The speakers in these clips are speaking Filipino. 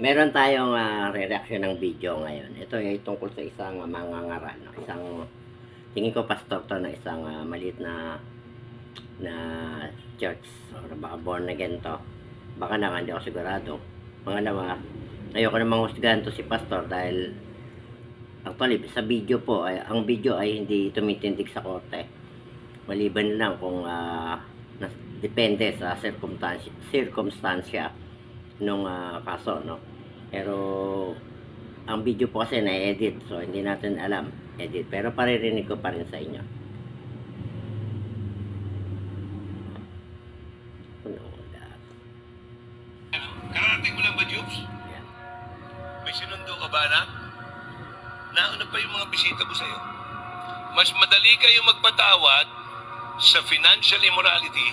Meron tayong ah, re-reaction ng video ngayon. Ito ay tungkol sa isang uh, mangangaral. No? Isang, tingin ko pastor to na isang ah, maliit na na church. Or baka born again to. Baka na hindi ako sigurado. Pangalawa, ayoko namang husgahan to si pastor dahil actually sa video po, ay, ang video ay hindi tumitindig sa korte. Maliban lang kung ah, nas- depende sa circumstansya, circumstansya nung ah, kaso, no? Pero ang video po kasi na-edit, so hindi natin alam edit. Pero paririnig ko pa rin sa inyo. Kararating mo lang ba, Jobs? Yan. May sinundo ka ba, anak? Nauna pa yung mga bisita ko sa'yo. Mas madali kayong magpatawad sa financial immorality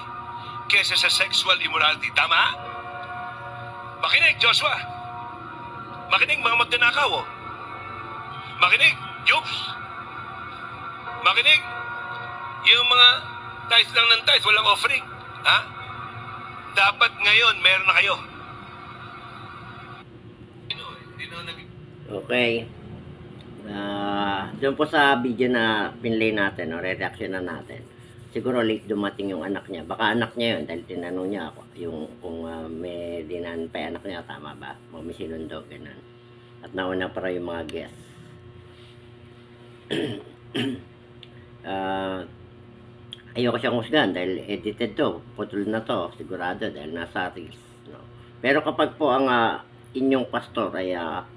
kesa sa sexual immorality. Tama? Makinig, Joshua! Makinig, mga magnanakaw, oh. Makinig, Jobs! Makinig! Yung mga tithes lang ng tithes, walang offering. Ha? Dapat ngayon, meron na kayo. Okay. Ah, doon po sa video na pinlay natin, o reaction na natin. Siguro late dumating yung anak niya. Baka anak niya yun dahil tinanong niya ako yung kung ah, may dinan pa anak niya tama ba? O may sinundo ganun. At nauna para yung mga guests. Ah, ayoko siyang husgan dahil edited to, putol na to, sigurado dahil nasa reels. No? Pero kapag po ang ah, inyong pastor ay ah,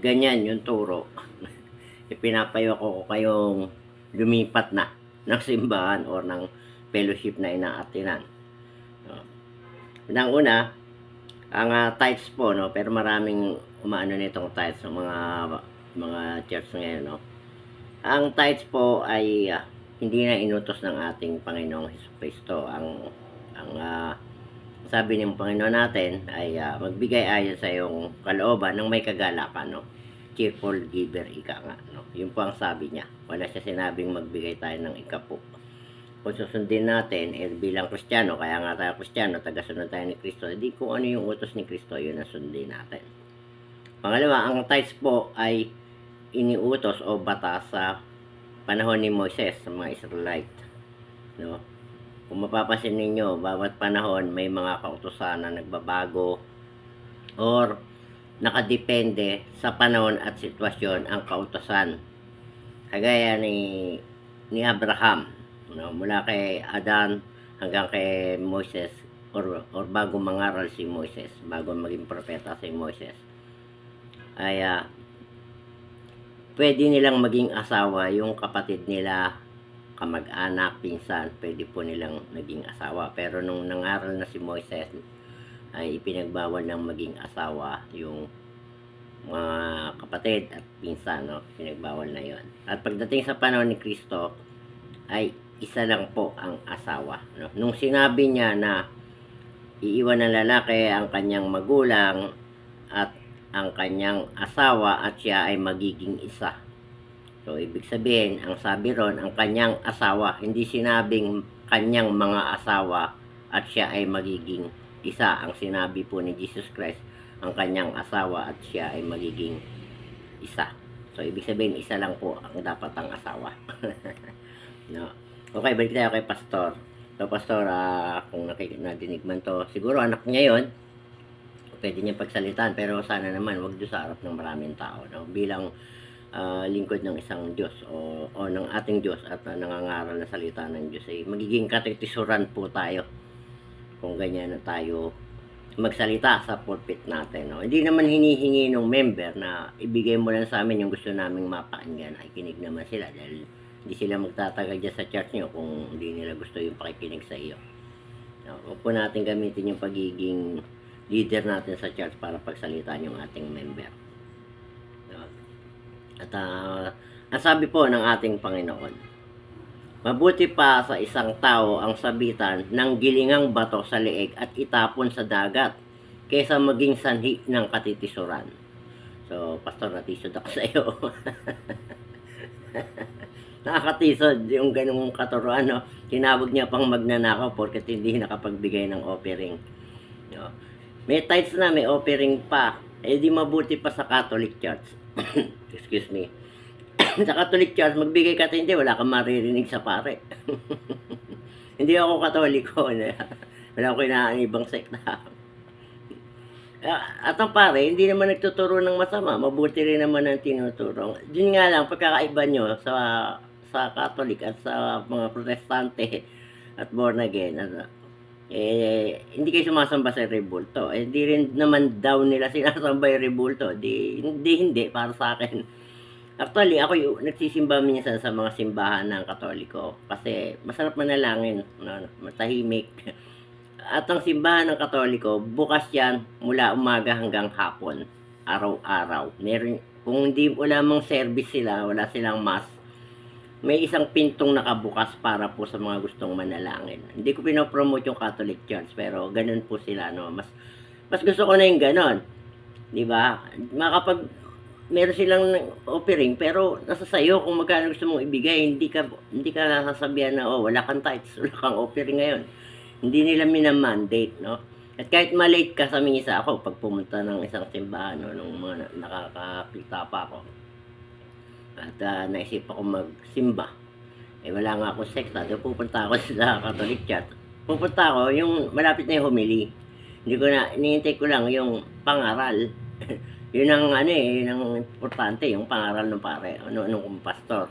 ganyan yung turo, ipinapayo ko kayong lumipat na ng simbahan or ng fellowship na inaatinan. No? Unang una, ang ah, tithes po, no? pero maraming umaano nitong tithes ng mga mga church ngayon. No? Ang tithes po ay ah, hindi na inutos ng ating Panginoong Hesus Kristo. Ang ang ah, sabi ng Panginoon natin ay ah, magbigay ayon sa iyong kalooban ng may kagalakan, no? Cheerful giver, ika nga, no? Yun po ang sabi niya. Wala siya sinabing magbigay tayo ng ikapo. Kung susundin natin, eh, bilang Kristiyano, kaya nga tayo Kristiyano, tagasunod tayo ni Kristo, hindi kung ano yung utos ni Kristo, yun ang sundin natin. Pangalawa, ang tithes po ay iniutos o batas sa panahon ni Moises sa mga Israelite. No? Kung mapapansin ninyo, bawat panahon may mga kautosan na nagbabago or nakadepende sa panahon at sitwasyon ang kautosan. Kagaya ni ni Abraham, no? mula kay Adan hanggang kay Moses or, or bago mangaral si Moses, bago maging propeta si Moses. Ay ah, pwede nilang maging asawa yung kapatid nila, kamag-anak, pinsan, pwede po nilang naging asawa. Pero nung nangaral na si Moises, ay ipinagbawal ng maging asawa yung mga kapatid at pinsan, no? Pinagbawal na yon. At pagdating sa panahon ni Kristo, ay isa lang po ang asawa. No? Nung sinabi niya na iiwan ng lalaki ang kanyang magulang at ang kanyang asawa at siya ay magiging isa. So, ibig sabihin, ang sabi ron, ang kanyang asawa, hindi sinabing kanyang mga asawa at siya ay magiging isa. Ang sinabi po ni Jesus Christ, ang kanyang asawa at siya ay magiging isa. So, ibig sabihin, isa lang po ang dapat ang asawa. no. Okay, balik tayo kay Pastor. So, Pastor, ah, kung nadinig man to, siguro anak niya yon pwede niya pagsalitaan pero sana naman wag doon sa harap ng maraming tao no bilang ah, lingkod ng isang Diyos o, o ng ating Diyos at ah, nangangaral na salita ng Diyos ay magiging katitisuran po tayo kung ganyan na tayo magsalita sa pulpit natin no hindi naman hinihingi ng member na ibigay mo lang sa amin yung gusto naming mapakinggan ay kinig naman sila dahil hindi sila magtatagal dyan sa church nyo kung hindi nila gusto yung pakikinig sa iyo no, huwag natin gamitin yung pagiging leader natin sa church para pagsalitaan yung ating member. No? At ang sabi po ng ating Panginoon, Mabuti pa sa isang tao ang sabitan ng gilingang bato sa leeg at itapon sa dagat kaysa maging sanhi ng katitisuran. So, Pastor, natisod ako sa iyo. Nakakatisod yung ganung katuruan, no? Tinawag niya pang magnanakaw porket hindi nakapagbigay ng offering. No? May tithes na, may offering pa. Eh di mabuti pa sa Catholic Church. Excuse me. sa Catholic Church, magbigay ka hindi, wala kang maririnig sa pare. hindi ako katoliko. wala akong kinaan ibang sekta. Ah, At ang pare, hindi naman nagtuturo ng masama. Mabuti rin naman ang tinuturo. Yun nga lang, pagkakaiba nyo sa sa Catholic at sa mga Protestante at born again, ano, eh, hindi kayo sumasamba sa rebulto. Eh, hindi rin naman daw nila sinasamba yung rebulto. Di, hindi, hindi, para sa akin. Actually, ako yung nagsisimba minsan sa mga simbahan ng Katoliko. Kasi masarap manalangin, no, matahimik. At ang simbahan ng Katoliko, bukas yan mula umaga hanggang hapon, araw-araw. Meron, kung hindi wala mang service sila, wala silang mass, may isang pintong nakabukas para po sa mga gustong manalangin. Hindi ko pinopromote yung Catholic Church, pero ganun po sila, no. Mas mas gusto ko na yung ganon. 'Di ba? Makapag meron silang offering pero nasa sayo kung magkano gusto mong ibigay, hindi ka hindi ka sasabihan na oh, wala kang tithes, wala kang offering ngayon. Hindi nila minamandate, no? At kahit malate ka sa misa ako pag pumunta ng isang simbahan no, nung mga na- nakakakita pa ako. At ah, naisip ako magsimba. Eh wala nga akong sekta, doon pupunta ako sa Catholic Church. Pupunta ako yung malapit na yung homily. Hindi ko na, iniintay ko lang yung pangaral. yun ang ano eh, yun ang importante, yung pangaral ng pare, ano, anong pastor.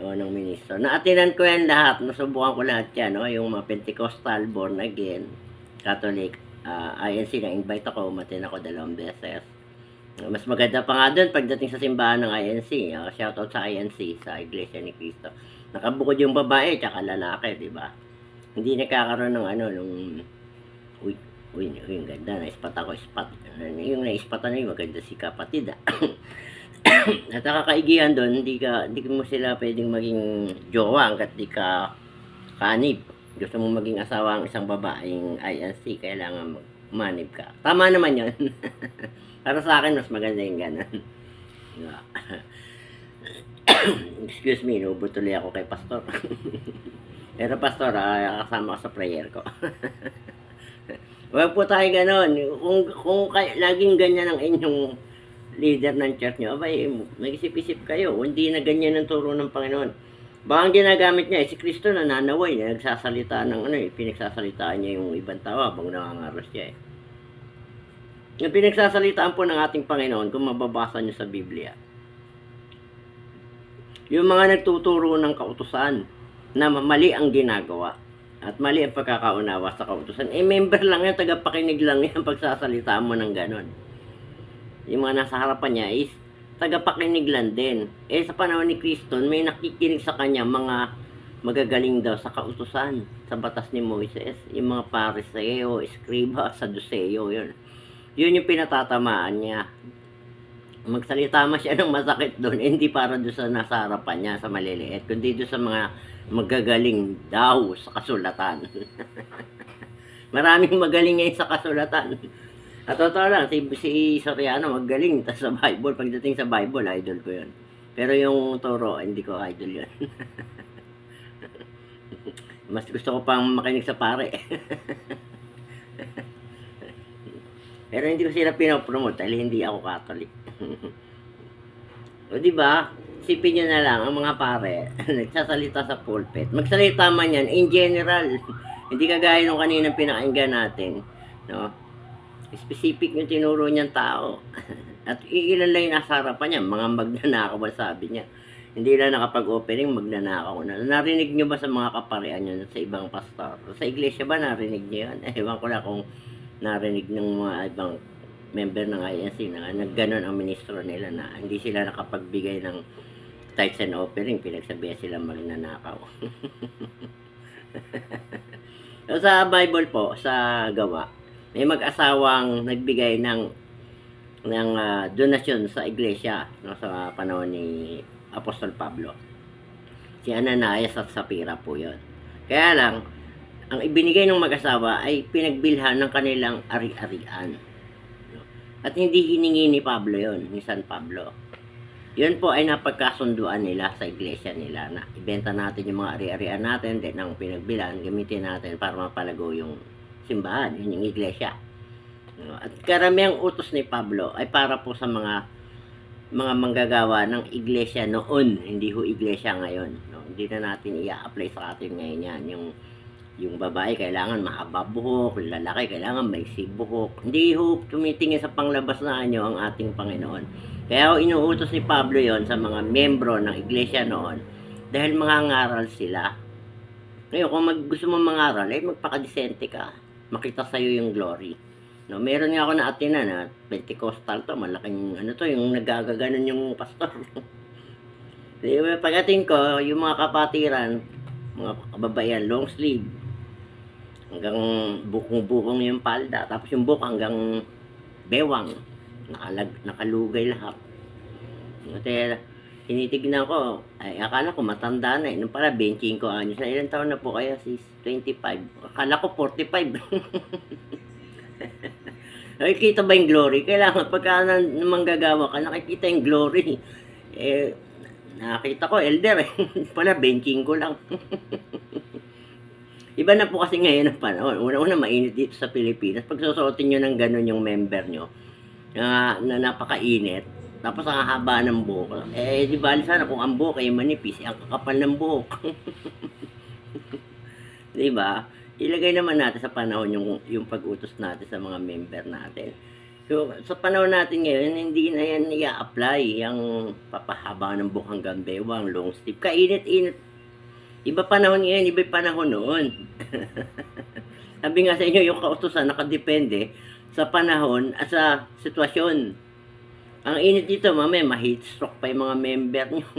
O ng ministro. Naatinan ko yan lahat, nasubukan ko lahat yan, no? yung mga Pentecostal, born again, Catholic, ah, INC, na-invite ako, umatin ako dalawang beses. Mas maganda pa nga doon pagdating sa simbahan ng INC. Uh, shoutout sa INC, sa Iglesia ni Cristo. Nakabukod yung babae tsaka lalaki, di ba? Hindi nakakaroon ng ano, nung... Uy, uy, ganda, na-spot ako, spot. Yung na-spot na yun, maganda si kapatid, ah. At nakakaigihan doon, hindi ka, hindi mo sila pwedeng maging jowa hanggat di ka kanib. Gusto mo maging asawa ang isang babaeng INC, kailangan manib ka. Tama naman yun. Para sa akin, mas maganda yung ganun. Excuse me, nubutuloy ako kay pastor. Pero pastor, ah, kasama ko sa prayer ko. Huwag po tayo ganon. Kung, kung kay, laging ganyan ang inyong leader ng church nyo, abay, nag-isip-isip kayo. Hindi na ganyan ang turo ng Panginoon. Baka ang ginagamit niya, eh, si Kristo nananaway, na nagsasalita ng ano eh, pinagsasalitaan niya yung ibang tao habang nangangaros siya eh. Yung pinagsasalitaan po ng ating Panginoon, kung mababasa niyo sa Biblia, yung mga nagtuturo ng kautusan na mali ang ginagawa at mali ang pagkakaunawa sa kautusan, eh member lang yan, tagapakinig lang yan pagsasalitaan mo ng ganon. Yung mga nasa harapan niya is tagapakinig lang din. Eh sa panahon ni Kristo, may nakikinig sa kanya mga magagaling daw sa kautusan sa batas ni Moises. Yung mga pariseo, eskriba, saduceo, yun. Yun yung pinatatamaan niya. Magsalita man siya ng masakit doon, eh, hindi para doon sa nasa harapan niya, sa maliliit, kundi doon sa mga magagaling daw sa kasulatan. Maraming magaling ngayon sa kasulatan. At totoo lang, si, si Soriano magaling ta sa Bible. Pagdating sa Bible, idol ko yun. Pero yung toro, hindi ko idol yun. Mas gusto ko pang makinig sa pare. Pero hindi ko sila pinopromote dahil hindi ako Catholic. o di ba? Sipin nyo na lang ang mga pare nagsasalita sa pulpit. Magsalita man yan in general. hindi kagaya nung kanina pinakinggan natin. No? Specific yung tinuro niyang tao. At iilan lang yung nasa harapan niya. Mga magnanakaw ba sabi niya. Hindi na nakapag-opening, magnanakaw na. Narinig niyo ba sa mga kaparian niyo sa ibang pastor? Sa iglesia ba narinig niyo yun? Ewan ko na kung narinig ng mga ibang member ng INC na nagganon ang ministro nila na hindi sila nakapagbigay ng tithes and offering, pinagsabihan sila magnanakaw. so, sa Bible po, sa gawa, may mag-asawang nagbigay ng ng ah, donasyon sa iglesia no, sa panahon ni Apostol Pablo. Si Ananias at Sapira po yon. Kaya lang, ang ibinigay ng mag-asawa ay pinagbilhan ng kanilang ari-arian. At hindi hiningi ni Pablo yon, ni San Pablo. Yun po ay napagkasunduan nila sa iglesia nila na ibenta natin yung mga ari-arian natin, then ang pinagbilan, gamitin natin para mapalago yung simbahan, yun yung iglesia. At karamihang utos ni Pablo ay para po sa mga mga manggagawa ng iglesia noon, hindi ho iglesia ngayon. No? Hindi na natin i-apply sa atin ngayon yan. Yung, yung babae kailangan mahaba buhok, lalaki kailangan may buhok. Hindi ho tumitingin sa panglabas na nyo ang ating Panginoon. Kaya ho inuutos ni Pablo yon sa mga membro ng iglesia noon dahil mga ngaral sila. Ngayon, kung mag, gusto mo mangaral, eh magpakadisente ka. Makita sa'yo yung glory. No, meron nga ako na atina na Pentecostal to, malaking ano to, yung nagagaganon yung pastor. Di ba, pagdating ko, yung mga kapatiran, mga kababayan, long sleeve, hanggang bukong-bukong yung palda, tapos yung buhok hanggang bewang, nakalag, nakalugay lahat. Kasi, tinitignan ko, ay akala ko matanda na eh. Nung pala, 25 anyos na. Ilan taon na po kaya sis? 25. Akala ko 45. Nakikita ba yung glory? Kailangan pagka manggagawa ka, nakikita yung glory. Eh, nakita ko, elder eh. Pala, benching ko lang. Iba na po kasi ngayon ang panahon. Una-una, mainit dito sa Pilipinas. Pag susuotin nyo ng ganun yung member nyo, na, na napakainit, tapos ang haba ng buhok. Eh, di ba sana kung ang buhok ay manipis, eh, ang kakapal ng buhok. di ba? Ilagay naman natin sa panahon yung, yung pag-utos natin sa mga member natin. So, sa panahon natin ngayon, hindi na yan i-apply yung papahaba ng buhok hanggang bewang, long sleeve. Kainit-init. Iba panahon ngayon, iba panahon noon. Sabi nga sa inyo, yung kautosan nakadepende sa panahon at sa sitwasyon. Ang init dito, mamaya, ma-heat stroke pa yung mga member nyo.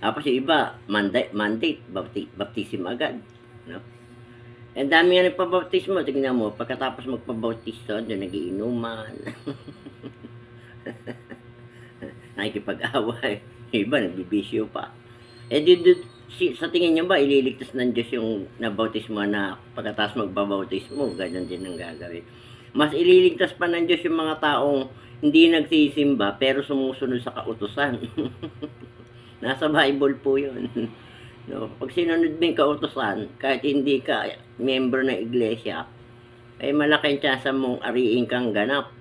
Tapos yung iba, mandate, mandate bapti, baptism agad. No? Ang dami nga nagpabautismo, tingnan mo, pagkatapos magpabautismo, doon nagiinuman. Nakikipag-away. Yung iba, nagbibisyo pa. Eh, di, di, si, sa tingin niyo ba, ililigtas ng Diyos yung nabautismo na pagkatapos magbabautismo, ganyan din ang gagawin. Mas ililigtas pa ng Diyos yung mga taong hindi nagsisimba pero sumusunod sa kautusan. Nasa Bible po yun. no, pag sinunod mo yung kautusan, kahit hindi ka member ng iglesia, ay malaking tsansa mong ariin kang ganap.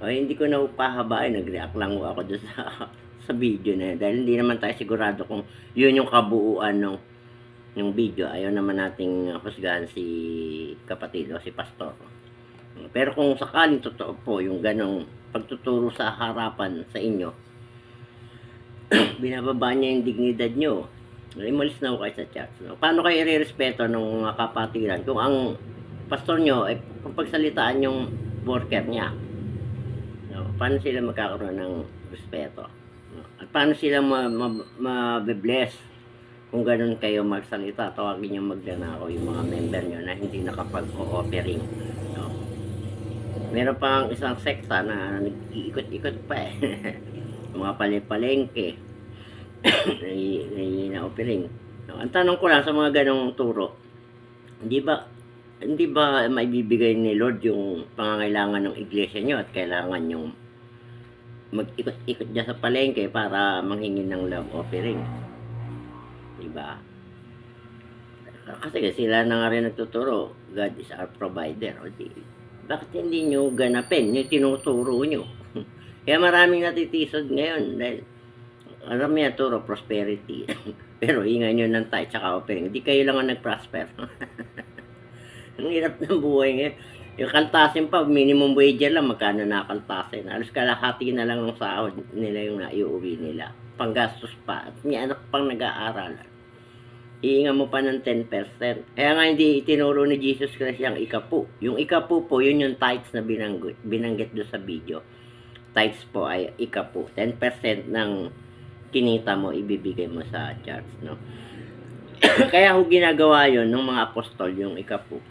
Ay, hindi ko na upahabain, nag-react lang ako doon sa, sa video na yun. Dahil hindi naman tayo sigurado kung yun yung kabuuan ng yung video. Ayaw naman nating husgahan si kapatid o si pastor. Pero kung sakaling totoo po yung ganong pagtuturo sa harapan sa inyo, binababa niya yung dignidad nyo. Imalis na ako kayo sa church. No? Paano kayo i-respeto ng mga kapatiran kung ang pastor nyo ay pagsalitaan yung worker niya? No? Paano sila magkakaroon ng respeto? At paano sila ma-bless kung ganun kayo magsalita? Tawagin nyo magdanakaw yung mga member nyo na hindi nakapag-o-offering. No? Meron pang isang sekta na nag-iikot-ikot pa eh. mga palipalengke na offering. No, ang tanong ko lang sa mga ganong turo, hindi ba hindi ba maibibigay ni Lord yung pangangailangan ng iglesia nyo at kailangan yung mag-ikot-ikot dyan sa palengke para manghingi ng love offering? Diba? Kasi sila na nga rin nagtuturo, God is our provider. O di, bakit hindi nyo ganapin yung tinuturo nyo? Kaya maraming natitisod ngayon dahil alam niya turo prosperity. Pero ingay nyo ng tayo tsaka offering. Hindi kayo lang ang nag-prosper. ang hirap ng buhay ngayon. Yung kaltasin pa, minimum wage lang, magkano nakaltasin. Alos kalahati na lang ng sahod nila yung naiuwi nila. Panggastos pa. At may anak pang nag-aaral. Iinga mo pa ng 10%. Kaya nga hindi itinuro ni Jesus Christ yung ikapu. Yung ikapu po, yun yung tithes na binanggit, binanggit doon sa video tithes po ay ikapu. 10% ng kinita mo, ibibigay mo sa church, no? Kaya ho ginagawa yon ng mga apostol, yung ikapu.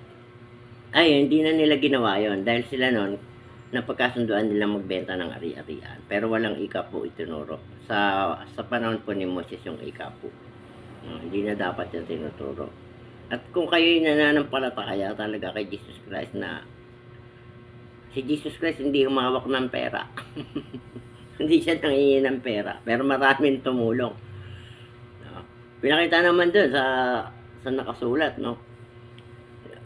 Ay, hindi na nila ginawa yon dahil sila noon, napagkasunduan nila magbenta ng ari-arian. Pero walang ikapu itinuro. Sa, sa panahon po ni Moses yung ikapu. No, hindi na dapat yung tinuturo. At kung kayo'y nananampalataya talaga kay Jesus Christ na si Jesus Christ hindi humawak ng pera. hindi siya nangingi ng pera. Pero maraming tumulong. No? Pinakita naman doon sa sa nakasulat, no?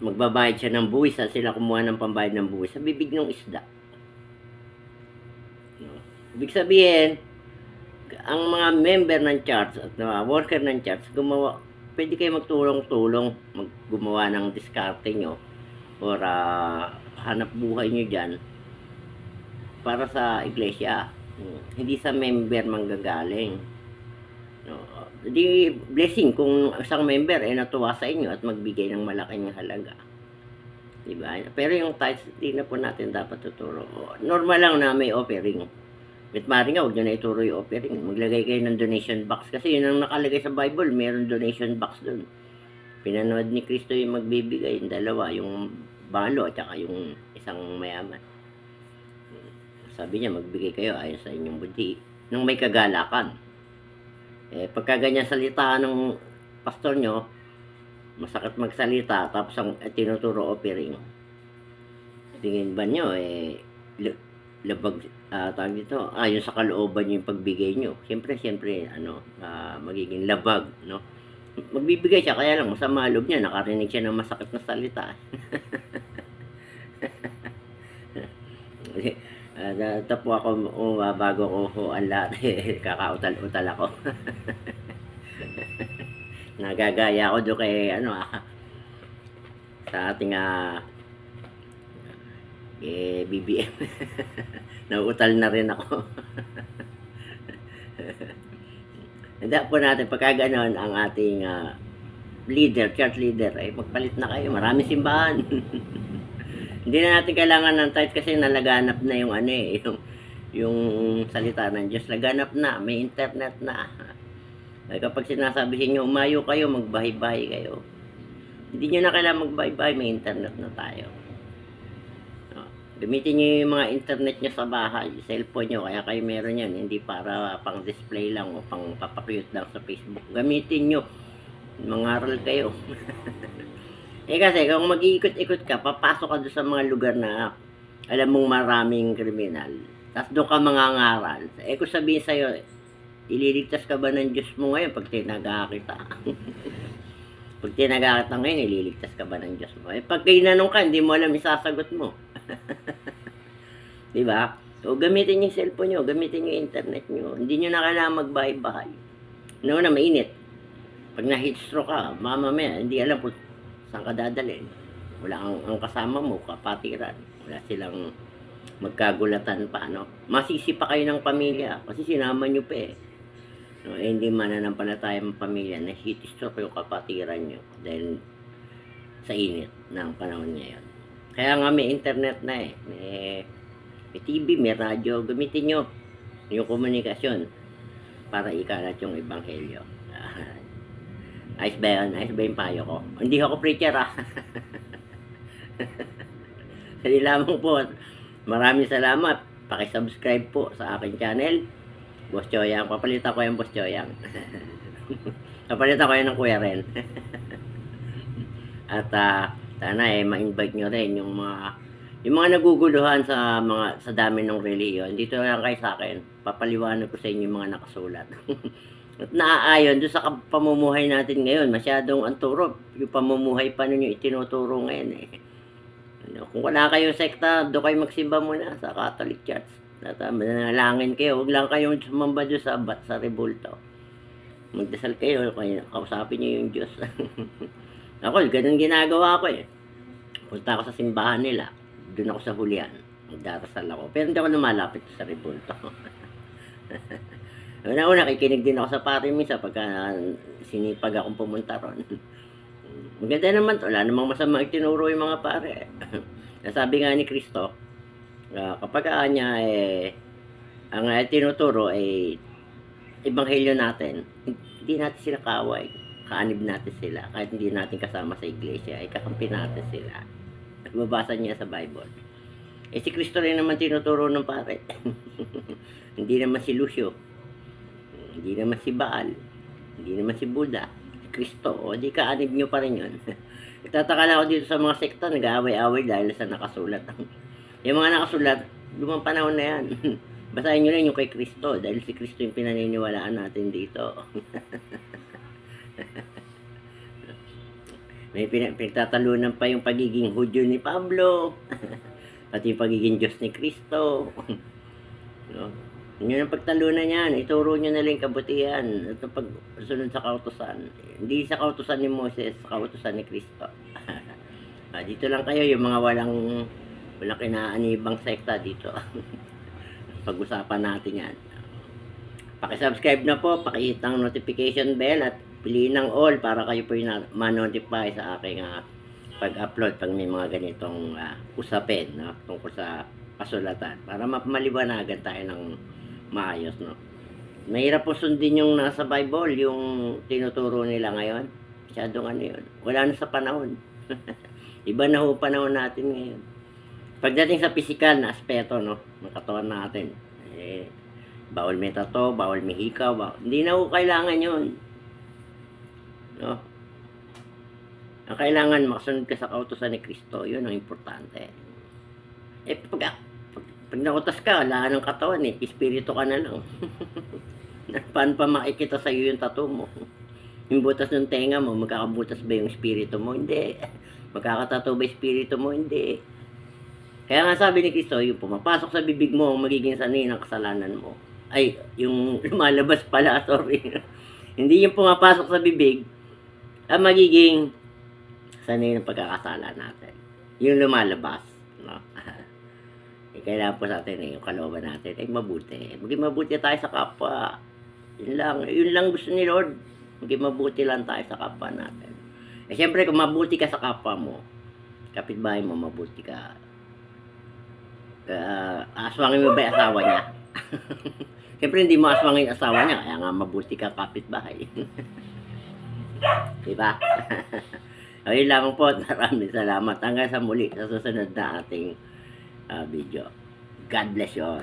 Magbabayad siya ng buwis, saan sila kumuha ng pambayad ng buwis? Sa bibig ng isda. Ibig sabihin, ang mga member ng church at mga worker ng church, gumawa, pwede kayo magtulong-tulong, mag gumawa ng diskarte nyo or ah, hanap buhay nyo dyan para sa iglesia. Hmm. Hindi sa member manggagaling. Di blessing kung isang member ay natuwa sa inyo at magbigay ng malaking halaga. Diba? Pero yung tithes, di na po natin dapat tuturo. Normal lang na may offering. At mari nga, huwag nyo na ituro yung offering. Maglagay kayo ng donation box. Kasi yun ang nakalagay sa Bible, mayroong donation box dun. Pinanood ni Kristo yung magbibigay, yung dalawa, yung balo at saka yung isang mayaman. Sabi niya, magbigay kayo ayon sa inyong buti. Nung may kagalakan. Eh, pagka ganyan salita ng pastor nyo, masakit magsalita, tapos ang eh, tinuturo offering. Tingin ba nyo, eh, labag, ah tawag dito, ayon sa kalooban nyo yung pagbigay nyo. Siyempre, siyempre, ano, ah, magiging labag, no? Magbibigay siya, kaya lang, masama loob niya, nakarinig siya ng masakit na salita. Uh, po ako um, uh, bago ko ang lahat, kakautal-utal ako. Nagagaya ako doon kay ano ah, sa ating ah, eh, BBM. Nauutal na rin ako. Hindi po natin, pagka ganon ang ating ah, leader, church leader, ay magpalit na kayo. Maraming simbahan. Hindi na natin kailangan ng tithe kasi nalaganap na yung ano eh, yung, yung salita ng Diyos. Laganap na, may internet na. Ay kapag sinasabi sa umayo kayo, magbahay-bahay kayo. Hindi nyo na kailangan magbahay-bahay, may internet na tayo. No. Gamitin nyo yung mga internet nyo sa bahay, cellphone nyo, kaya kayo meron yan. Hindi para pang display lang o pang papakute lang sa Facebook. Gamitin nyo. Mangaral kayo. Eh kasi kung mag-iikot-ikot ka, papasok ka doon sa mga lugar na alam mong maraming kriminal. Tapos doon ka mangangaral. Eh kung sabihin sa'yo, ililigtas ka ba ng Diyos mo ngayon pag tinaga kita? pag tinaga kita ngayon, ililigtas ka ba ng Diyos mo? Eh pag kinanong ka, hindi mo alam isasagot mo. Di ba? So, gamitin yung cellphone nyo, gamitin yung internet nyo. Hindi nyo na kailangan magbahay-bahay. No na, mainit. Pag na-heat stroke ka, mamamaya, hindi alam kung saan ka dadalhin? Wala ang, ang kasama mo, kapatiran. Wala silang magkagulatan pa, no? Masisi pa kayo ng pamilya kasi sinama nyo pa eh. No, eh, hindi mananampalataya ang pamilya na heat stroke yung kapatiran nyo dahil sa init ng panahon ngayon. Kaya nga may internet na eh. May, may TV, may radyo. Gamitin nyo yung komunikasyon para ikalat yung ebanghelyo. Ayos ba yun? Ayos ba yung payo ko? Hindi ako preacher ah. Sali lamang po. Maraming salamat. Pakisubscribe po sa aking channel. Boss Choyang. Papalitan ko yung Boss Choyang. Papalitan ko yan ng Kuya Ren. At ah, sana eh ma-invite nyo rin yung mga yung mga naguguluhan sa mga sa dami ng reliyon. Dito lang kayo sa akin. Papaliwanag ko sa inyo yung mga nakasulat. At naaayon doon sa pamumuhay natin ngayon, masyadong anturo. Yung pamumuhay pa ninyo itinuturo ngayon eh. Ano, kung wala kayong sekta, doon kayo magsimba muna sa Catholic Church. At uh, manalangin kayo, huwag lang kayong sumamba doon sa, bat, sa rebulto. Magdasal kayo, kayo, kausapin niyo yung Diyos. ako, ganun ginagawa ko eh. Punta ako sa simbahan nila, doon ako sa hulihan. Magdarasal ako. Pero hindi ako lumalapit sa rebulto. Una-una, kikinig din ako sa pare minsan pagka sinipag akong pumunta ron. Maganda naman to. Wala namang masama itinuro yung mga pare. Nasabi nga ni Kristo, ah, kapag ah, niya eh, ang uh, tinuturo ay ebanghelyo natin, hindi natin sila kaway. Kaanib natin sila. Kahit hindi natin kasama sa iglesia, ay kakampi natin sila. Nagbabasa niya sa Bible. Eh si Kristo rin naman tinuturo ng pare. hindi naman si Lucio. Hindi naman si Baal. Hindi naman si Buddha. Si Kristo. O di kaanib nyo pa rin yun. Itataka lang ako dito sa mga sekta, nag-aaway-away dahil sa nakasulat. yung mga nakasulat, lumang panahon na yan. Basahin nyo lang yung kay Kristo dahil si Kristo yung pinaniniwalaan natin dito. May pin- pinagtatalunan pa yung pagiging Hudyo ni Pablo. Pati yung pagiging Diyos ni Kristo. no? Ang pagtalunan niyan. Ituro nyo na lang kabutihan. At pagsunod sa kautosan. Hindi sa kautosan ni Moses, sa kautosan ni Kristo. ah, dito lang kayo, yung mga walang walang kinaanibang sekta dito. Pag-usapan natin yan. Pakisubscribe na po, pakihit ang notification bell at piliin ng all para kayo po yung ma-notify sa aking ah, pag-upload pag may mga ganitong ah, usapin no? tungkol sa kasulatan para ma- maliwanagan tayo ng maayos. No? Mahirap po sundin yung nasa Bible, yung tinuturo nila ngayon. Masyadong ano yun. Wala na sa panahon. Iba na ho panahon natin ngayon. Pagdating sa physical na aspeto no, ng natin, eh, bawal may tato, bawal may hikaw, bawal. hindi na ho kailangan yun. No? Ang kailangan makasunod ka sa kautosan ni Kristo, yun ang importante. Eh, pag, pag, nautas ka, wala ng katawan eh, espiritu ka na lang. Paano pa makikita sa iyo yung tattoo mo? Yung butas ng tenga mo, magkakabutas ba yung espiritu mo? Hindi. Magkakatato ba yung espiritu mo? Hindi. Kaya nga sabi ni Kristo, yung pumapasok sa bibig mo, ang magiging sanay ng kasalanan mo. Ay, yung lumalabas pala, sorry. Hindi yung pumapasok sa bibig, ang magiging sanay ng pagkakasala natin. Yung lumalabas. No? Eh, kailangan po sa atin eh, yung kalooban natin ay mabuti. Maging mabuti tayo sa kapwa. Yun lang. Yun lang gusto ni Lord. Maging mabuti lang tayo sa kapwa natin. Eh, syempre, kung mabuti ka sa kapwa mo, kapitbahay mo, mabuti ka. Uh, aswangin mo ba yung asawa niya? Siyempre hindi mo aswangin yung asawa niya, kaya nga mabuti ka kapitbahay. diba? Ayun lamang po, maraming salamat. Hanggang sa muli, sa susunod na ating ah, video. God bless you all.